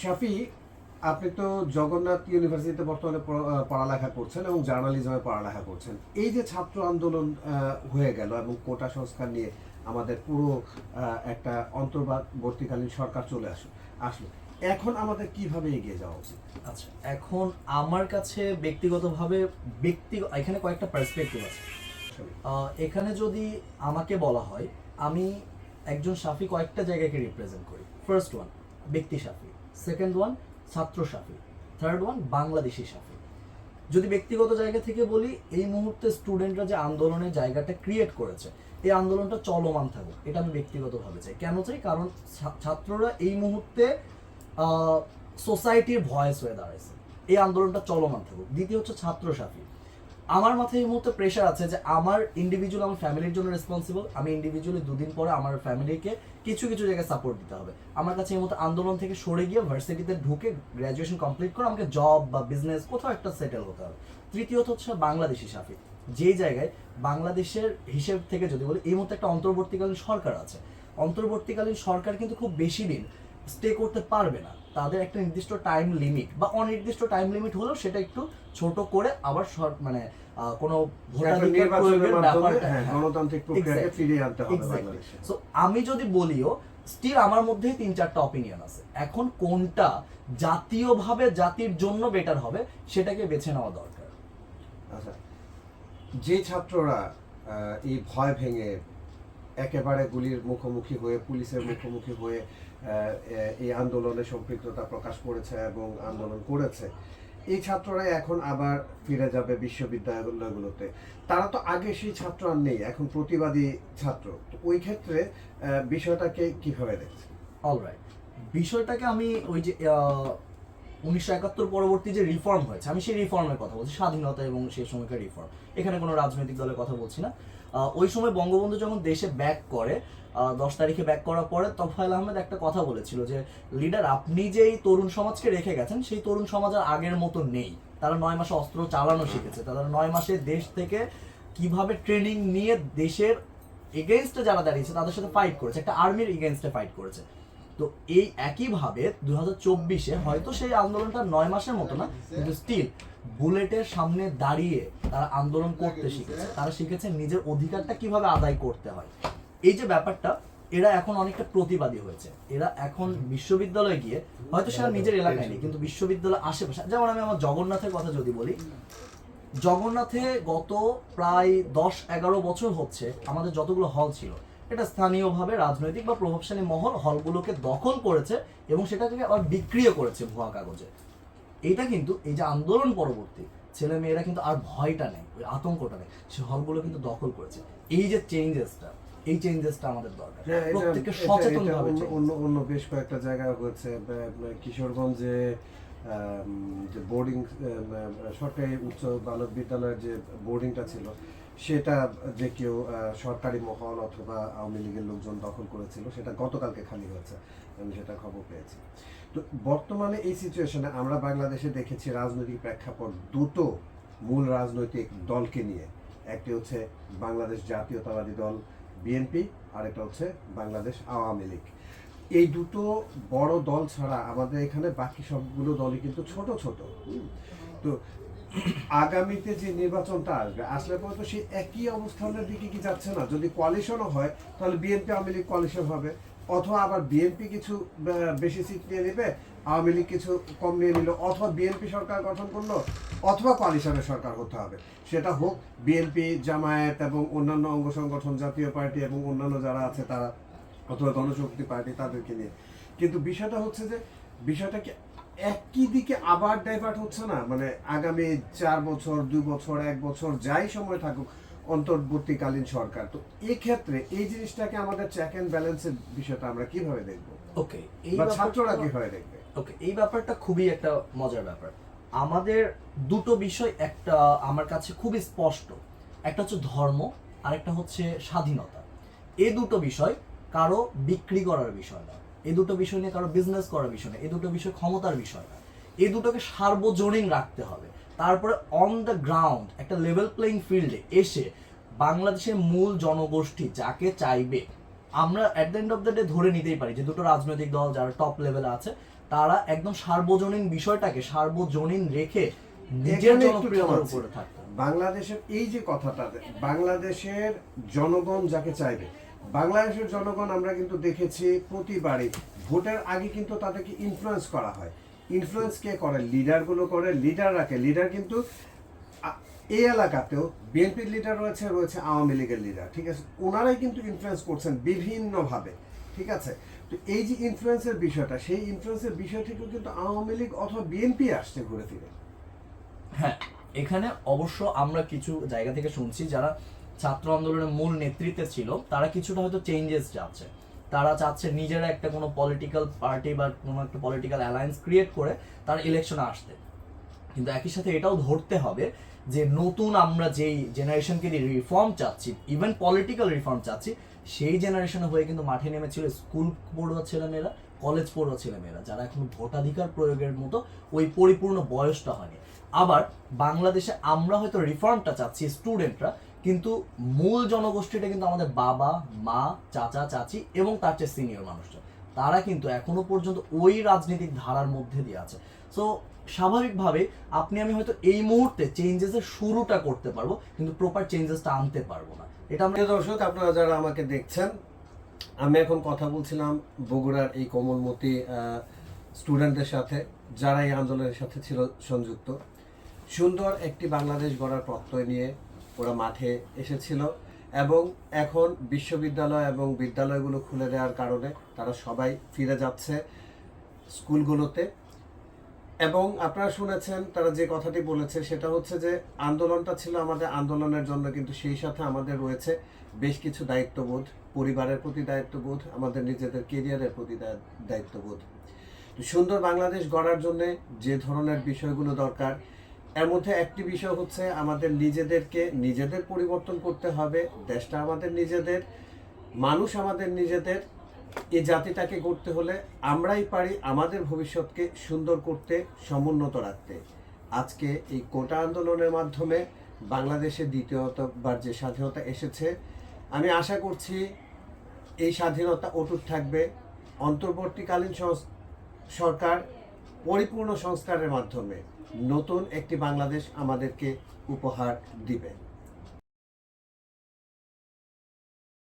শাফি আপনি তো জগন্নাথ ইউনিভার্সিটিতে বর্তমানে পড়ালেখা করছেন এবং জার্নালিজমে পড়ালেখা করছেন। এই যে ছাত্র আন্দোলন হয়ে গেল এবং কোটা সংস্কার নিয়ে আমাদের পুরো একটা অন্তর্বর্তীকালীন সরকার চলে আসলো আসলো এখন আমাদের কীভাবে এগিয়ে যাওয়া উচিত? আচ্ছা এখন আমার কাছে ব্যক্তিগতভাবে ব্যক্তি এখানে কয়েকটা পার্সপেক্টিভ আছে। এখানে যদি আমাকে বলা হয় আমি একজন সাফি কয়েকটা জায়গাকে রিপ্রেজেন্ট করি। ফার্স্ট ওয়ান ব্যক্তি সাফি। সেকেন্ড ওয়ান ছাত্র সাফি। থার্ড ওয়ান বাংলাদেশি সাফি। যদি ব্যক্তিগত জায়গা থেকে বলি, এই মুহূর্তে স্টুডেন্টরা যে আন্দোলনের জায়গাটা ক্রিয়েট করেছে, এই আন্দোলনটা চলমান থাকুক, এটা আমি ব্যক্তিগতভাবে চাই। কেন চাই? কারণ ছাত্ররা এই মুহূর্তে সোসাইটির ভয়েস হয়ে দাঁড়াইছে। এই আন্দোলনটা চলমান থাকুক। দ্বিতীয় হচ্ছে ছাত্র সাফি। আমার মাথায় এই মুহূর্তে প্রেশার আছে যে আমার ইন্ডিভিজুয়াল আমার ফ্যামিলির জন্য রেসপন্সিবল আমি ইন্ডিভিজুয়ালি দুদিন পরে আমার ফ্যামিলিকে কিছু কিছু জায়গায় সাপোর্ট দিতে হবে। আমার কাছে এই মতো আন্দোলন থেকে সরে গিয়ে ভার্সিটিতে ঢুকে গ্র্যাজুয়েশন কমপ্লিট করে আমাকে জব বা বিজনেস কোথাও একটা সেটেল হতে হবে। তৃতীয়ত হচ্ছে বাংলাদেশি সাফি যেই জায়গায় বাংলাদেশের হিসেব থেকে যদি বলি, এই মুহূর্তে একটা অন্তর্বর্তীকালীন সরকার আছে। অন্তর্বর্তীকালীন সরকার কিন্তু খুব বেশি দিন স্টে করতে পারবে না। তাদের একটা নির্দিষ্ট টাইম লিমিট বা অনির্দিষ্ট টাইম লিমিট হলেও সেটা একটু ছোট করে আবার মানে কোনো হ্যাঁ, হ্যাঁ। আমি যদি বলিও স্টিল আমার মধ্যেই তিন চারটা অপিনিয়ন আছে। এখন কোনটা জাতীয়ভাবে জাতির জন্য বেটার হবে সেটাকে বেছে নেওয়া দরকার। আচ্ছা যে ছাত্ররা এই ভয় ভেঙে একেবারে গুলির মুখোমুখি হয়ে, পুলিশের মুখোমুখি হয়ে এই আন্দোলনে সম্পৃক্ততা প্রকাশ করেছে এবং আন্দোলন করেছে। এই ছাত্ররা এখন আবার ফিরে যাবে বিশ্ববিদ্যালয়গুলোতে। তারা তো আগে সেই ছাত্র আর নেই, এখন প্রতিবাদী ছাত্র। তো ওই ক্ষেত্রে বিষয়টাকে কীভাবে দেখছে অলরাইট বিষয়টাকে আমি ওই যে উনিশশো একাত্তর পরবর্তী যে রিফর্ম হয়েছে, আমি সেই রিফর্মের কথা বলছি, স্বাধীনতা এবং সেই সময়কার রিফর্ম এখানে কোনো রাজনৈতিক দলের কথা বলছি না। ওই সময় বঙ্গবন্ধু যখন দেশে ব্যাক করে দশ তারিখে ব্যাক করার পরে তফাইল আহমেদ একটা কথা বলেছিল যে লিডার আপনি যে এই তরুণ সমাজকে রেখে গেছেন, সেই তরুণ সমাজ আর আগের মতো নেই। তারা নয় মাসে অস্ত্র চালানো শিখেছে। তারা নয় মাসে দেশ থেকে কীভাবে ট্রেনিং নিয়ে দেশের এগেনস্টে যারা দাঁড়িয়েছে, তাদের সাথে ফাইট করেছে। একটা আর্মির এগেনস্টে ফাইট করেছে। তো এই একইভাবে দু হাজার চব্বিশে হয়তো সেই আন্দোলনটা নয় মাসের মতো না, কিন্তু স্টিল বুলেটের সামনে দাঁড়িয়ে তারা আন্দোলন করতে শিখেছে। তারা শিখেছে নিজের অধিকারটা কীভাবে আদায় করতে হয়। এই যে ব্যাপারটা এরা এখন অনেকটা প্রতিবাদী হয়েছে। এরা এখন বিশ্ববিদ্যালয়ে গিয়ে হয়তো সেটা নিজের এলাকায় নেই কিন্তু বিশ্ববিদ্যালয় আশেপাশে যেমন আমি আমার জগন্নাথের কথা যদি বলি জগন্নাথে গত প্রায় দশ এগারো বছর হচ্ছে আমাদের যতগুলো হল ছিল এটা স্থানীয়ভাবে রাজনৈতিক বা প্রভাবশালী মহল হলগুলোকে দখল করেছে এবং সেটাকে আবার বিক্রিও করেছে ভুয়া কাগজে এইটা কিন্তু এই যে আন্দোলন পরবর্তী ছেলে মেয়েরা কিন্তু আর ভয়টা নেই ওই আতঙ্কটা নেই। সে হলগুলো কিন্তু দখল করেছে। এই যে চেঞ্জেসটা এই চেঞ্জেসটা আমাদের দরকার। প্রত্যেককে সচেতন এটা অন্য- অন্য বেশ কয়েকটা জায়গায় হয়েছে। কিশোরগঞ্জে যে বোর্ডিং সরকারি উচ্চ বালক বিদ্যালয়ের যে বোর্ডিংটা ছিল সেটা যে কেউ সরকারি মহল অথবা আওয়ামী লীগের লোকজন দখল করেছিল, সেটা গতকালকে খালি হয়েছে, আমি সেটা খবর পেয়েছি। তো বর্তমানে এই সিচুয়েশনে আমরা বাংলাদেশে দেখেছি রাজনৈতিক প্রেক্ষাপট দুটো মূল রাজনৈতিক দলকে নিয়ে। একটি হচ্ছে বাংলাদেশ জাতীয়তাবাদী দল বিএনপি আর এটা হচ্ছে বাংলাদেশ আওয়ামী লীগ। এই দুটো বড় দল ছাড়া আমাদের এখানে বাকি সবগুলো দলই কিন্তু ছোট ছোট। তো আগামীতে যে নির্বাচনটা আসবে, আসলে পরে তো সেই একই অবস্থানের দিকে কি যাচ্ছে না? যদি কোয়ালিশনও হয়, তাহলে বিএনপি আওয়ামী লীগ কোয়ালিশন হবে। অথবা আবার বিএনপি কিছু বেশি সিট নিয়ে নেবে, আওয়ামী লীগ কিছু কম নিয়ে নিল, অথবা বিএনপি সরকার গঠন করল, অথবা কোয়ালিশনের সরকার হতে হবে। সেটা হোক বিএনপি জামায়াত এবং অন্যান্য অঙ্গ সংগঠন, জাতীয় পার্টি এবং অন্যান্য যারা আছে তারা, অথবা গণশক্তি পার্টি তাদেরকে নিয়ে। কিন্তু বিষয়টা হচ্ছে যে, বিষয়টা কি একই দিকে আবার ডাইভার্ট হচ্ছে না? মানে আগামী চার বছর দুই বছর এক বছর যাই সময় থাকুক অন্তর্বর্তীকালীন সরকার। তো এই ক্ষেত্রে এই জিনিসটাকে আমাদের চেক অ্যান্ড ব্যালেন্সের বিষয়টা আমরা কীভাবে দেখব? ওকে এই ছাত্ররা কীভাবে দেখবে? ওকে এই ব্যাপারটা খুবই একটা মজার ব্যাপার। আমাদের দুটো বিষয় একটা আমার কাছে খুবই স্পষ্ট। একটা হচ্ছে ধর্ম আর একটা হচ্ছে স্বাধীনতা। এই দুটো বিষয় কারও বিক্রি করার বিষয় না। এই দুটো বিষয় নিয়ে কারও বিজনেস করার বিষয় না এই দুটো বিষয় ক্ষমতার বিষয় না। এই দুটোকে সার্বজনীন রাখতে হবে। তারপরে অন দ্য গ্রাউন্ড একটা লেভেল প্লেইং ফিল্ডে এসে বাংলাদেশের মূল জনগোষ্ঠী যাকে চাইবে আমরা at the end of the day ধরে নিতেই পারি যে দুটো রাজনৈতিক দল যারা টপ লেভেলে আছে তারা একদম সার্বজনীন বিষয়টাকে সার্বজনীন রেখে নিজের জনপ্রিয়তার উপরে থাকতো বাংলাদেশের এই যে কথাটা বাংলাদেশের জনগণ যাকে চাইবে বাংলাদেশের জনগণ আমরা কিন্তু দেখেছি প্রতিবারই ভোটের আগে কিন্তু তাদেরকে ইনফ্লুয়েন্স করা হয়। ইনফ্লুয়েন্স কে করে? লিডারগুলো করে লিডার রাখে। লিডার কিন্তু এই এলাকাতেও বিএনপির লিডার রয়েছে রয়েছে আওয়ামী লীগের লিডার ঠিক আছে? ওনারাই কিন্তু ইনফ্লুয়েন্স করছেন বিভিন্নভাবে, ঠিক আছে? তো এই যে ইনফ্লুয়েন্সের বিষয়টা, সেই ইনফ্লুয়েন্সের বিষয় থেকেও কিন্তু আওয়ামী লীগ অথবা বিএনপি আসছে ঘুরে ফিরে। হ্যাঁ এখানে অবশ্য আমরা কিছু জায়গা থেকে শুনছি যারা ছাত্র আন্দোলনের মূল নেতৃত্বে ছিল, তারা কিছুটা হয়তো চেঞ্জেস চাচ্ছে। তারা চাচ্ছে নিজেরা একটা কোনো পলিটিক্যাল পার্টি বা কোনো একটা পলিটিক্যাল অ্যালায়েন্স ক্রিয়েট করে তারা ইলেকশনে আসতে। কিন্তু একই সাথে এটাও ধরতে হবে যে নতুন আমরা যেই জেনারেশনকে দিয়ে রিফর্ম চাচ্ছি ইভেন পলিটিক্যাল রিফর্ম চাচ্ছি, সেই জেনারেশনে হয়ে কিন্তু মাঠে নেমেছিল স্কুল পড়ুয়া ছেলেমেয়েরা কলেজ পড়ুয়া ছেলেমেয়েরা, যারা এখন ভোটাধিকার প্রয়োগের মতো ওই পরিপূর্ণ বয়সটা হয়নি। আবার বাংলাদেশে আমরা হয়তো রিফর্মটা চাচ্ছি স্টুডেন্টরা কিন্তু মূল জনগোষ্ঠীটা কিন্তু আমাদের বাবা, মা, চাচা, চাচি এবং তার চেয়ে সিনিয়র মানুষজন। তারা কিন্তু এখনও পর্যন্ত ওই রাজনৈতিক ধারার মধ্যে দিয়ে আছে। সো স্বাভাবিকভাবে আপনি, আমি হয়তো এই মুহূর্তে চেঞ্জেসের শুরুটা করতে পারব, কিন্তু প্রপার চেঞ্জেসটা আনতে পারব না। এটা আমরা দর্শক, আপনারা যারা আমাকে দেখছেন, আমি এখন কথা বলছিলাম বগুড়ার এই কোমলমতি স্টুডেন্টদের সাথে, যারা এই আন্দোলনের সাথে ছিল সংযুক্ত। সুন্দর একটি বাংলাদেশ গড়ার প্রত্যয় নিয়ে ওরা মাঠে এসেছিল এবং এখন বিশ্ববিদ্যালয় এবং বিদ্যালয়গুলো খুলে দেওয়ার কারণে তারা সবাই ফিরে যাচ্ছে স্কুলগুলোতে। এবং আপনারা শুনেছেন, তারা যে কথাটি বলেছে সেটা হচ্ছে যে আন্দোলনটা ছিল আমাদের আন্দোলনের জন্য, কিন্তু সেই সাথে আমাদের রয়েছে বেশ কিছু দায়িত্ববোধ, পরিবারের প্রতি দায়িত্ববোধ, আমাদের নিজেদের কেরিয়ারের প্রতি দায়- দায়িত্ববোধ। সুন্দর বাংলাদেশ গড়ার জন্য যে ধরনের বিষয়গুলো দরকার এর মধ্যে একটি বিষয় হচ্ছে আমাদের নিজেদেরকে নিজেদের পরিবর্তন করতে হবে, দেশটা আমাদের নিজেদের, মানুষ আমাদের নিজেদের, এই জাতিটাকে গড়তে হলে আমরাই পারি আমাদের ভবিষ্যৎকে সুন্দর করতে, সমুন্নত রাখতে। আজকে এই কোটা আন্দোলনের মাধ্যমে বাংলাদেশে দ্বিতীয়তবার যে স্বাধীনতা এসেছে, আমি আশা করছি এই স্বাধীনতা অটুট থাকবে। অন্তর্বর্তীকালীন সরকার পরিপূর্ণ সংস্কারের মাধ্যমে নতুন একটি বাংলাদেশ আমাদেরকে উপহার দিবে।